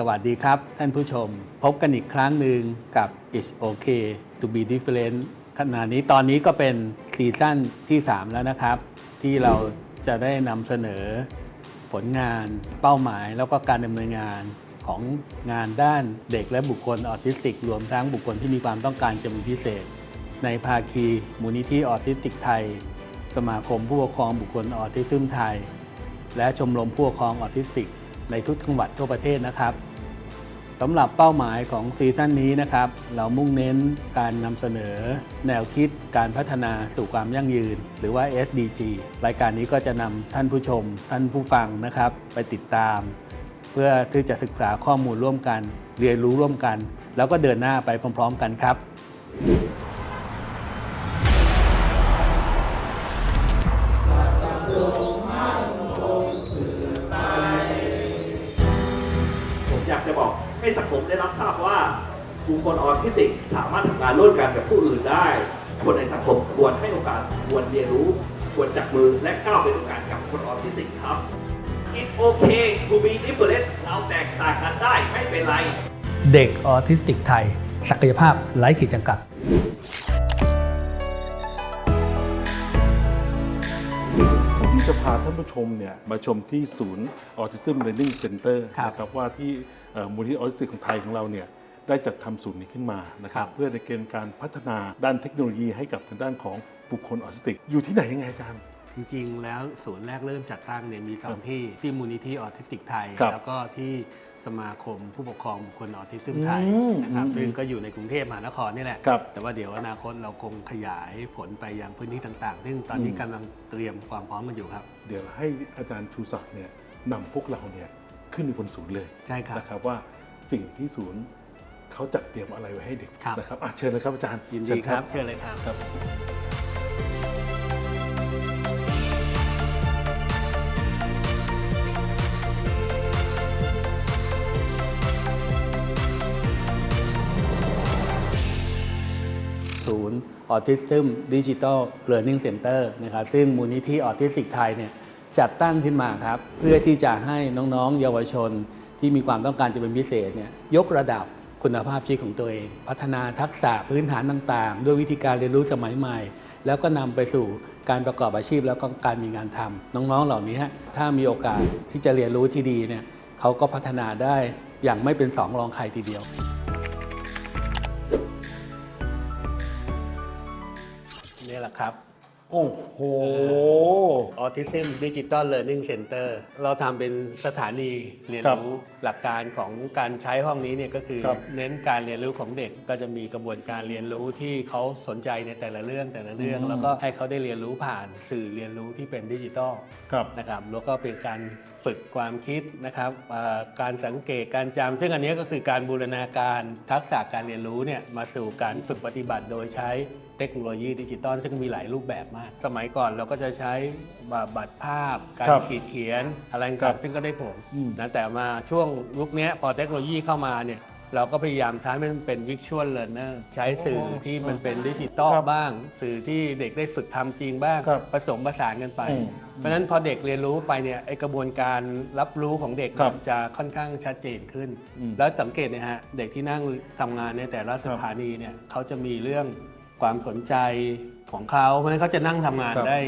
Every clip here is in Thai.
สวัสดีครับ ท่านผู้ชม พบกันอีกครั้งหนึ่งกับ It's Okay to be different ขณะนี้ตอนนี้ก็เป็นซีซั่นที่ 3 แล้วนะครับ ที่เราจะได้นำเสนอผลงานเป้าหมายแล้วก็การดำเนินงานของงานด้านเด็กและบุคคลออทิสติก รวมทั้งบุคคลที่มีความต้องการจำเป็นพิเศษ ในภาคีมูลนิธิออทิสติกไทย สมาคมผู้ปกครองบุคคลออทิซึมไทย และชมรมผู้ปกครองออทิสติก ในทุกจังหวัดทั่วประเทศนะครับ สำหรับเป้าหมายของซีซั่นนี้นะครับ เรามุ่งเน้นการนำเสนอ แนวคิดการพัฒนาสู่ความยั่งยืน หรือว่า SDG รายการนี้ก็จะนำท่านผู้ชม ท่านผู้ฟังนะครับ ไปติดตาม เพื่อที่จะศึกษาข้อมูลร่วมกัน เรียนรู้ร่วมกัน แล้วก็เดินหน้าไปพร้อม ๆ กันครับ ว่าบุคคลออทิสติกสามารถทำงานร่วมกันกับผู้อื่นได้ คนในสังคมควรให้โอกาสควรเรียนรู้ ควรจับมือและก้าวไปด้วยกันกับคนออทิสติกครับ It's okay to be different เราแตกต่างกันได้ไม่เป็นไร เด็กออทิสติกไทย ศักยภาพไร้ขีดจำกัด ผู้ชมเนี่ยมาชมที่ศูนย์ Autism Learning Center ครับนะครับว่าที่เอ่อมูลที่ออทิสติกของไทยของเราเนี่ยได้จัดทำศูนย์นี้ขึ้นมานะครับครับเพื่อในเกณฑ์การพัฒนาด้านเทคโนโลยีให้กับทางด้านของบุคคลออทิสติก อยู่ที่ไหนยังไงอาจารย์ จริงๆ แล้วศูนย์แรกเริ่มจัดตั้งเนี่ยมีสองที่ที่มูลนิธิออทิสติกไทย ครับแล้วก็ที่สมาคมผู้ปกครองบุคคลออทิซึมไทยอืมนะครับอืมซึ่งก็อยู่ในกรุงเทพมหานครนี่แหละ ครับแต่ว่าเดี๋ยวอนาคตเราคงขยายผลไปยังพื้นที่ต่างๆ ซึ่งตอนนี้อืม กำลังเตรียมความพร้อมกันอยู่ครับ เดี๋ยวให้อาจารย์ชูศักดิ์เนี่ยนำพวกเราเนี่ยขึ้นไปบนศูนย์เลยใช่ครับ นะครับว่าสิ่งที่ศูนย์เขาจัดเตรียมอะไรไว้ให้เด็กครับ นะครับอะเชิญเลยครับอาจารย์ยินเชิดีญครับเชิญเลยครับ ครับ ออทิสซึมดิจิ t a ลเ a r n i n g Center นะครับซึ่งมูลนิธิออทิสติกไทยเนี่ยจัดตั้งขึ้นมาครับ เพื่อที่จะให้น้องๆ เยาวชนที่มีความต้องการจะเป็นพิเศษเนี่ยยกระดับคุณภาพชีวิตของตัวเอง พัฒนาทักษะพื้นฐานต่างๆ ด้วยวิธีการเรียนรู้สมัยใหม่ แล้วก็นำไปสู่การประกอบอาชีพแล้วก็การมีงานทำน้องๆเหล่านี้ถ้ามีโอกาสที่จะเรียนรู้ที่ดีเนี่ยเขาก็พัฒนาได้อย่างไม่เป็นสองรองใครทีเดียว นี่แหละครับ โอ้โห Autism Digital Learning Center เราทำเป็นสถานีเรียนครับรู้หลักการของการใช้ห้องนี้เนี่ยก็คือครับเน้นการเรียนรู้ของเด็กก็จะมีกระบวนการเรียนรู้ที่เขาสนใจในแต่ละเรื่องแต่ละเรื่อง อืม แล้วก็ให้เขาได้เรียนรู้ผ่านสื่อเรียนรู้ที่เป็นดิจิทัลครับ นะครับแล้วก็เป็นการฝึกความคิดนะครับอ่าการสังเกตการจำซึ่งอันนี้ก็คือการบูรณาการทักษะการเรียนรู้เนี่ยมาสู่การฝึกปฏิบัติโดยใช้ เทคโนโลยีดิจิตอลซึ่งมีหลายรูปแบบมาก สมัยก่อนเราก็จะใช้บัตรภาพ การครับขีดเขียนอะไรครัต่าบงๆซึ่งก็ได้ผลอืมนะแต่มาช่วงยุคเนี้ยพอเทคโนโลยีเข้ามาเนี่ยเราก็พยายามทำให้มันเป็น Visual Learner ใช้สื่อที่มันเป็นดิจิตอลครับบ้าง สื่อที่เด็กได้ฝึกทำจริงบ้างครับผสมผสานกันไปอืมเพราะฉะนั้นพอเด็กเรียนรู้ไปเนี่ยไอกระบวนการรับรู้ของเด็กครับจะค่อนข้างชัดเจนขึ้นอืมแล้วสังเกตนะฮะเด็กที่นั่งทำงานในแต่ละสถานีเนี่ยเขาจะมีเรื่อง ความสนใจของเขาเพราะฉะนั้นเขาจะนั่งทำงานครับได้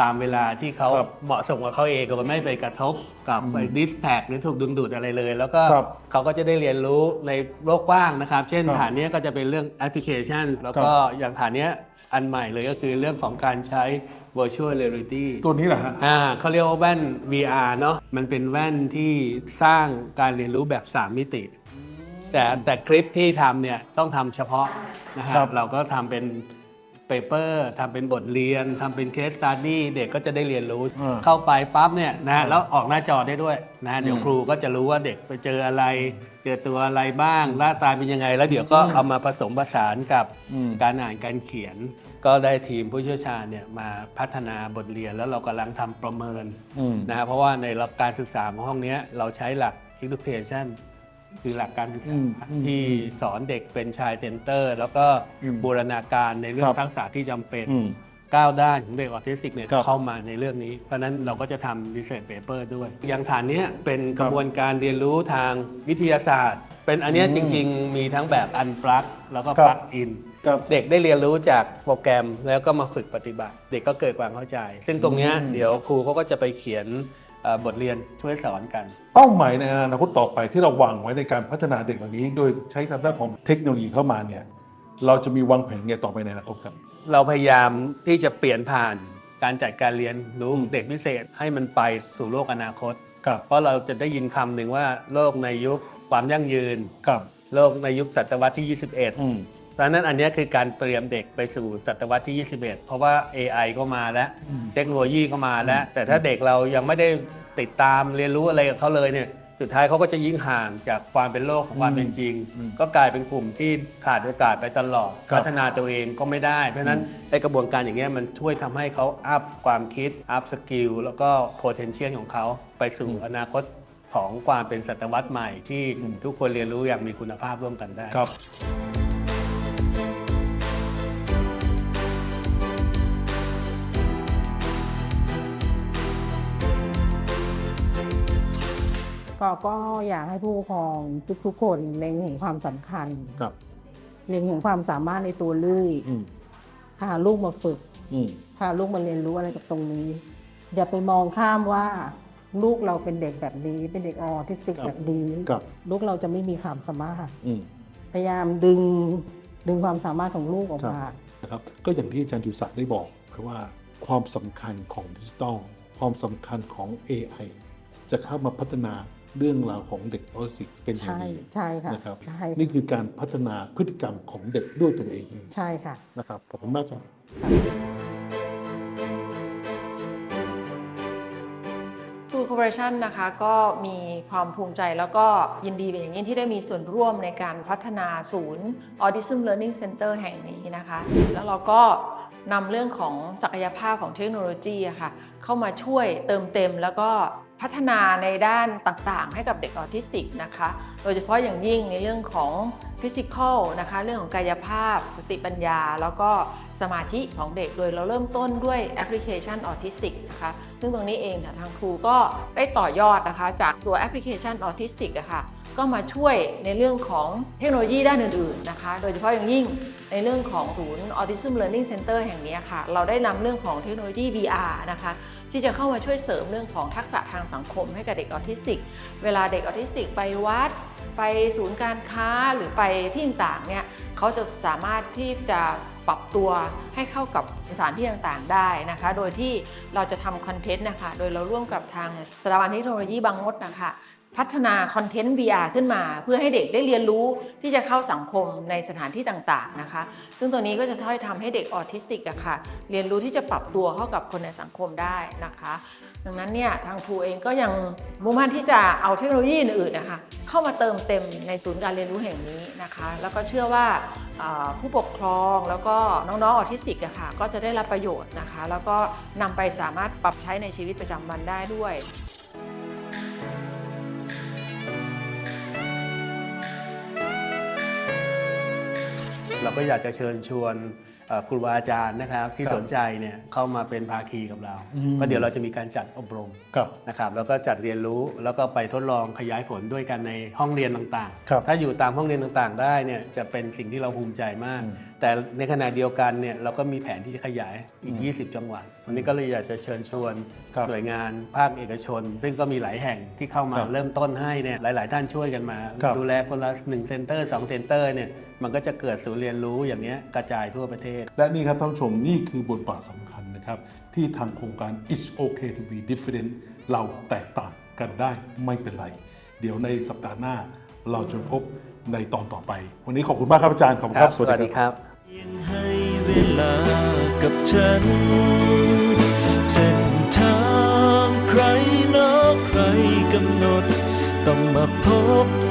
ตามเวลาที่เขาครับเหมาะสมกับเขาเองโดยไม่ไปกระทบกับไปดิสแท็กหรือถูกดึงดูดอะไรเลย แล้วก็ครับเขาก็จะได้เรียนรู้ในโลกกว้างนะครับ เช่นครับฐานเนี้ยก็จะเป็นเรื่องแอปพลิเคชัน แล้วก็อย่างฐานเนี้ยอันใหม่เลยก็คือเรื่องของการใช้ virtual reality ตัวนี้แหละฮะ อ่าเขาเรียกว่าแว่น VR เนาะมันเป็นแว่นที่สร้างการเรียนรู้แบบ 3 มิติ แต่แต่คลิปที่ทำเนี่ยต้องทำเฉพาะนะฮะครับ เราก็ทำเป็นเปเปอร์ทำเป็นบทเรียนทำเป็นเคสตัดดี้เด็กก็จะได้เรียนรู้อ่าเข้าไปปั๊บเนี่ยนะฮะแล้วออกหน้าจอได้ด้วยนะฮะเดี๋ยวอืมครูก็จะรู้ว่าเด็กไปเจออะไร เจอตัวอะไรบ้างหน้าตาเป็นยังไง แล้วเดี๋ยวก็เอามาผสมผสานกับอืม การอ่านการเขียน ก็ได้ทีมผู้เชี่ยวชาญเนี่ยมาพัฒนาบทเรียนแล้วเรากำลังทำประเมิน อืม นะฮะเพราะว่าในหลักการศึกษาของห้องเนี้ยเราใช้หลัก education คือหลักการศึกษาอืมอืมที่สอนเด็กเป็นชายเซนเตอร์ แล้วก็อืมบูรณาการในเรื่อคงรับทักษะที่จำเป็นอืมก้าวด้านของเด็กออทิสติกเนี่ยครับเข้ามาในเรื่องนี้ เพราะฉะนั้นเราก็จะทำ research paper ด้วย อย่างฐานเนี้ยเป็นกระบวนการเรียนรู้ทางวิทยาศาสตร์ เป็นอันเนี้ยอืมจริง ๆ มีทั้งแบบอันปลั๊กแล้วก็ครับปลั๊กอิน ครับ เด็กได้เรียนรู้จากโปรแกรมแล้วก็มาฝึกปฏิบัติ เด็กก็เกิดความเข้าใจ ซึ่งตรงเนี้ยอืมเดี๋ยวครูเขาก็จะไปเขียนเอ่อ บทเรียนช่วยสอนกัน เป้าหมายในอนาคตต่อไปที่เราวางไว้ในการพัฒนาเด็กเหล่านี้ โดยใช้ทางด้านของเทคโนโลยีเข้ามาเนี่ยเราจะมีวางแผนไงต่อไปในอนาคตครับ เราพยายามที่จะเปลี่ยนผ่านการจัดการเรียนรู้อืมเด็กพิเศษให้มันไปสู่โลกอนาคตครับเพราะเราจะได้ยินคำหนึ่งว่าโลกในยุคความยั่งยืนครับโลกในยุคศตวรรษที่ 21อืม ดังนั้นอันเนี้ยคือการเตรียมเด็กไปสู่ศตวรรษที่ 21 เพราะว่า AI ก็มาแล้วอืมเทคโนโลยีก็มาแล้ว แต่ถ้าเด็กเรายังไม่ได้ติดตามเรียนรู้อะไรกับเขาเลยเนี่ยสุดท้ายเขาก็จะยิ่งห่างจากความเป็นโลกของความเป็นจริงอืมก็กลายเป็นกลุ่มที่ขาดโอกาสไปตลอดครับพัฒนาตัวเองก็ไม่ได้ เพราะฉะนั้นไอกระบวนการอย่างเงี้ยมันช่วยทำให้เขาอัพความคิดอัพสกิลแล้วก็ potential ของเขาไปสู่อนาคตของความเป็นศตวรรษใหม่ที่ทุกคนเรียนรู้อย่างมีคุณภาพร่วมกันได้ครับ ก็ก็อยากให้ผู้ปกครองทุกๆคนเล็งเห็นความสำคัญ ครับ เล็งเห็นความสามารถในตัวลูกอืมพาลูกมาฝึกอืมพาลูกมาเรียนรู้อะไรกับตรงนี้ อย่าไปมองข้ามว่า ลูกเราเป็นเด็กแบบนี้ เป็นเด็กออทิสติกครับแบบนี้ครับ ลูกเราจะไม่มีความสามารถ อืม พยายามดึงดึงความสามารถของลูกออกครับมา นะครับก็อย่างที่อาจารย์จุศักดิ์ได้บอกไปว่าความสำคัญของดิจิทัลความสำคัญของ AI จะเข้ามาพัฒนา เรื่องราวของเด็กออทิสติกเป็นอย่างใช่ดีใช่ค่ะนะครับใช่นี่คือการพัฒนาพฤติกรรมของเด็กด้วยตัวเองใช่ค่ะ นะครับขอบคุณมากครับ True Corporation นะคะก็มีความภูมิใจแล้วก็ยินดีเป็นอย่างยิ่งที่ได้มีส่วนร่วมในการพัฒนาศูนย์ Autism Learning Center แห่งนี้นะคะ แล้วเราก็นำเรื่องของศักยภาพของเทคโนโลยีอะค่ะเข้ามาช่วยเติมเต็มแล้วก็ พัฒนาในด้านต่างๆ ให้กับเด็กออทิสติกนะคะ โดยเฉพาะอย่างยิ่งในเรื่องของฟิสิกอลนะคะ เรื่องของกายภาพ สติปัญญา แล้วก็สมาธิของเด็ก โดยเราเริ่มต้นด้วยแอปพลิเคชันออทิสติกนะคะ ซึ่งตรงนี้เองค่ะทางครูก็ได้ต่อยอดนะคะ จากตัวแอปพลิเคชันออทิสติกอะค่ะ ก็มาช่วยในเรื่องของเทคโนโลยีด้านอื่นๆนะคะ โดยเฉพาะอย่างยิ่งในเรื่องของศูนย์ Autism Learning Center แห่งนี้ค่ะ เราได้นำเรื่องของเทคโนโลยี VR นะคะที่จะเข้ามาช่วยเสริมเรื่องของทักษะทางสังคมให้กับเด็กออทิสติก เวลาเด็กออทิสติกไปวัด ไปศูนย์การค้าหรือไปที่ต่างๆเนี่ยเขาจะสามารถที่จะปรับตัวให้เข้ากับสถานที่ต่างๆได้นะคะ โดยที่เราจะทำคอนเทนต์นะคะ โดยเราร่วมกับทางสถาบันเทคโนโลยีบางมดนะคะ พัฒนาคอนเทนต์ VR ขึ้นมา เพื่อให้เด็กได้เรียนรู้ที่จะเข้าสังคมในสถานที่ต่างๆนะคะ ซึ่งตัวนี้ก็จะช่วยทำให้เด็กออทิสติกอะค่ะ เรียนรู้ที่จะปรับตัวเข้ากับคนในสังคมได้นะคะ ดังนั้นเนี่ยทางครูเองก็ยังมุ่งมั่นที่จะเอาเทคโนโลยีอื่นๆนะคะเข้ามาเติมเต็มในศูนย์การเรียนรู้แห่งนี้นะคะ แล้วก็เชื่อว่าผู้ปกครองแล้วก็น้องๆออทิสติกอะค่ะก็จะได้รับประโยชน์นะคะ แล้วก็นำไปสามารถปรับใช้ในชีวิตประจำวันได้ด้วย เราก็อยากจะเชิญชวนเอ่อครูบาอาจารย์นะครับที่ครับสนใจเนี่ยเข้ามาเป็นภาคีกับเราอืมเพราะเดี๋ยวเราจะมีการจัดอบรมครับนะครับแล้วก็จัดเรียนรู้แล้วก็ไปทดลองขยายผลด้วยกันในห้องเรียนต่างครับๆถ้าอยู่ตามห้องเรียนต่างๆ ได้เนี่ยจะเป็นสิ่งที่เราภูมิใจมากอืม แต่ในขณะเดียวกันเนี่ยเราก็มีแผนที่จะขยายอีก 20 จังหวัดวันนี้ก็เลยอยากจะเชิญชวนครับหน่วยงานภาคเอกชน ซึ่งก็มีหลายแห่งที่เข้ามาครับเริ่มต้นให้เนี่ยหลาย ๆ ท่านช่วยกันมาครับดูแลคนละ1เซ็นเตอร์2เซ็นเตอร์เนี่ยมันก็จะเกิดศูนย์เรียนรู้อย่างเนี้ยกระจายทั่วประเทศ และนี่ครับท่านผู้ชมนี่คือบทบาทสำคัญนะครับที่ทางโครงการ It's okay to be different เราแตกต่างกันได้ไม่เป็นไร เดี๋ยวในสัปดาห์หน้าเราจะพบในตอนต่อไป วันนี้ขอบคุณมากครับอาจารย์ ขอบคุณครับ สวัสดีครับ ยังให้เวลากับฉัน เส้นทางใครนอกใครกำหนด ต้องมาพบ